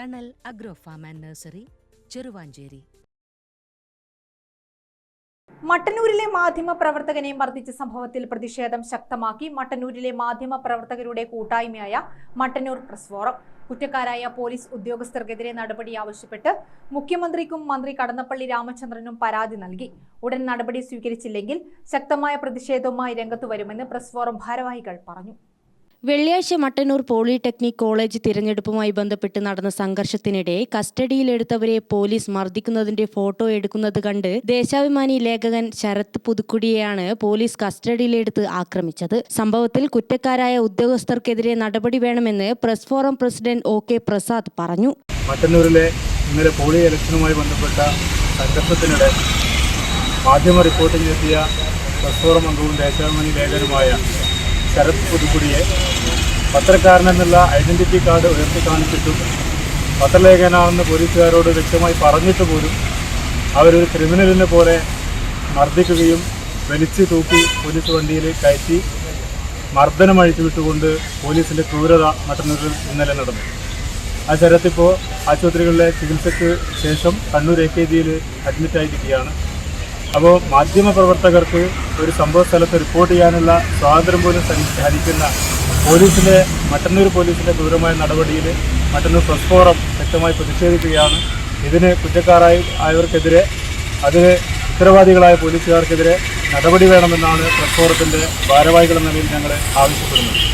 Thanal agro farm and nursery Cheruvanchery. മട്ടന്നൂരിലെ മാധ്യമ പ്രവർത്തകനെ മർദ്ദിച്ച സംഭവത്തിൽ പ്രതിഷേധം ശക്തമാക്കി മട്ടന്നൂരിലെ മാധ്യമ പ്രവർത്തകരുടെ കൂട്ടായ്മയായ മട്ടന്നൂർ പ്രസ് ഫോറം. കുറ്റക്കാരായ പോലീസ് ഉദ്യോഗസ്ഥർക്കെതിരെ നടപടി ആവശ്യപ്പെട്ട് മുഖ്യമന്ത്രിക്കും മന്ത്രി കടന്നപ്പള്ളി രാമചന്ദ്രനും പരാതി നൽകി. ഉടൻ നടപടി സ്വീകരിച്ചില്ലെങ്കിൽ ശക്തമായ പ്രതിഷേധവുമായി രംഗത്തു വരുമെന്ന് പ്രസ് ഫോറം ഭാരവാഹികൾ പറഞ്ഞു. വെള്ളിയാഴ്ച മട്ടന്നൂർ പോളിടെക്നിക് കോളേജ് തിരഞ്ഞെടുപ്പുമായി ബന്ധപ്പെട്ട് നടന്ന സംഘർഷത്തിനിടെ കസ്റ്റഡിയിലെടുത്തവരെ പോലീസ് മർദ്ദിക്കുന്നതിന്റെ ഫോട്ടോ എടുക്കുന്നത് കണ്ട് ദേശാഭിമാനി ലേഖകൻ ശരത് പുതുക്കുടിയെയാണ് പോലീസ് കസ്റ്റഡിയിലെടുത്ത് ആക്രമിച്ചത്. സംഭവത്തിൽ കുറ്റക്കാരായ ഉദ്യോഗസ്ഥർക്കെതിരെ നടപടി വേണമെന്ന് press forum president O K Prasad പറഞ്ഞു. മട്ടന്നൂരിലെ ഇന്നലെ പോളി ഇലക്ഷനുമായി ബന്ധപ്പെട്ട സംഘർഷത്തിനിടെ മാധ്യമ റിപ്പോർട്ടിംഗിലെത്തിയ പ്രസ് ഫോറം അംഗവും ദേശാഭിമാനി ലേഖനുമായ ശരത് പുതുക്കുടിയെ പത്രക്കാരനെന്നുള്ള ഐഡന്റിറ്റി കാർഡ് ഉയർത്തി കാണിച്ചിട്ടും പത്രലേഖനാണെന്ന് പോലീസുകാരോട് വ്യക്തമായി പറഞ്ഞിട്ട് പോലും അവരൊരു ക്രിമിനലിനെ പോലെ മർദ്ദിക്കുകയും വലിച്ചു തൂക്കി പോലീസ് വണ്ടിയിൽ കയറ്റി മർദ്ദനം അഴിച്ചു വിട്ടുകൊണ്ട് പോലീസിന്റെ ക്രൂരത മട്ടന്നൂരിൽ ഇന്നലെ നടന്നു. ആ ശരത്തിപ്പോൾ ആശുപത്രികളിലെ ചികിത്സയ്ക്ക് ശേഷം കണ്ണൂർ എ കെ ജിയിൽ അഡ്മിറ്റായിരിക്കുകയാണ്. അപ്പോൾ മാധ്യമപ്രവർത്തകർക്ക് ഒരു സംഭവ സ്ഥലത്ത് റിപ്പോർട്ട് ചെയ്യാനുള്ള സ്വാതന്ത്ര്യം പോലും ഹരിക്കുന്ന പോലീസിന്റെ മട്ടന്നൂർ പോലീസിന്റെ ക്രൂരമായ നടപടിയിൽ മട്ടന്നൂർ പ്രസ് ഫോറം വ്യക്തമായി പ്രതിഷേധിക്കുകയാണ്. ഇതിന് കുറ്റക്കാരായി ആയവർക്കെതിരെ അതിന് ഉത്തരവാദികളായ പോലീസുകാർക്കെതിരെ നടപടി വേണമെന്നാണ് പ്രസ് ഫോറത്തിന്റെ ഭാരവാഹികൾ എന്ന നിലയിൽ ഞങ്ങൾ ആവശ്യപ്പെടുന്നത്.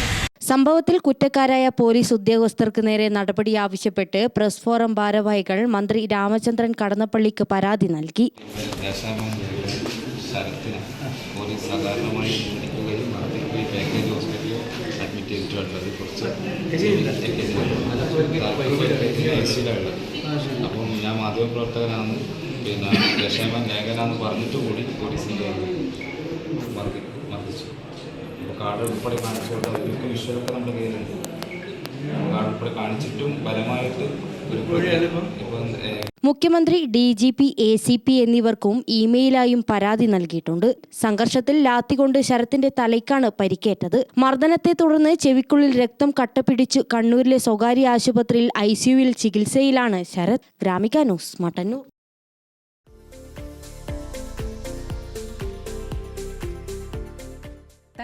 സംഭവത്തിൽ കുറ്റക്കാരായ പോലീസ് ഉദ്യോഗസ്ഥർക്ക് നേരെ നടപടി ആവശ്യപ്പെട്ട് പ്രസ് ഫോറം ഭാരവാഹികൾ മന്ത്രി രാമചന്ദ്രൻ കടന്നപ്പള്ളിക്ക് പരാതി നൽകി. അപ്പം ഞാൻ മാധ്യമപ്രവർത്തകനാണ് പിന്നെ ദേശാഭിമാൻ ലേഖനാന്ന് പറഞ്ഞിട്ട് കൂടി പോലീസിന്റെ മർദ്ദി മർദ്ദിച്ചു. കാർഡ് ഉൾപ്പെടെ കാണിച്ചുകൊണ്ട് അവർക്ക് വിഷ്വലൊക്കെ നമ്മുടെ കയ്യിലുണ്ട്. കാർഡ് ഉൾപ്പെടെ കാണിച്ചിട്ടും ഫലമായിട്ട് മുഖ്യമന്ത്രി D G P A C P എന്നിവർക്കും ഇമെയിലായും പരാതി നൽകിയിട്ടുണ്ട്. സംഘർഷത്തിൽ ലാത്തികൊണ്ട് ശരത്തിന്റെ തലയ്ക്കാണ് പരിക്കേറ്റത്. മർദ്ദനത്തെ തുടർന്ന് ചെവിക്കുള്ളിൽ രക്തം കട്ടപിടിച്ചു കണ്ണൂരിലെ സ്വകാര്യ ആശുപത്രിയിൽ ഐ സിയുവിൽ ചികിത്സയിലാണ് ശരത്. Gramika news Mattannur.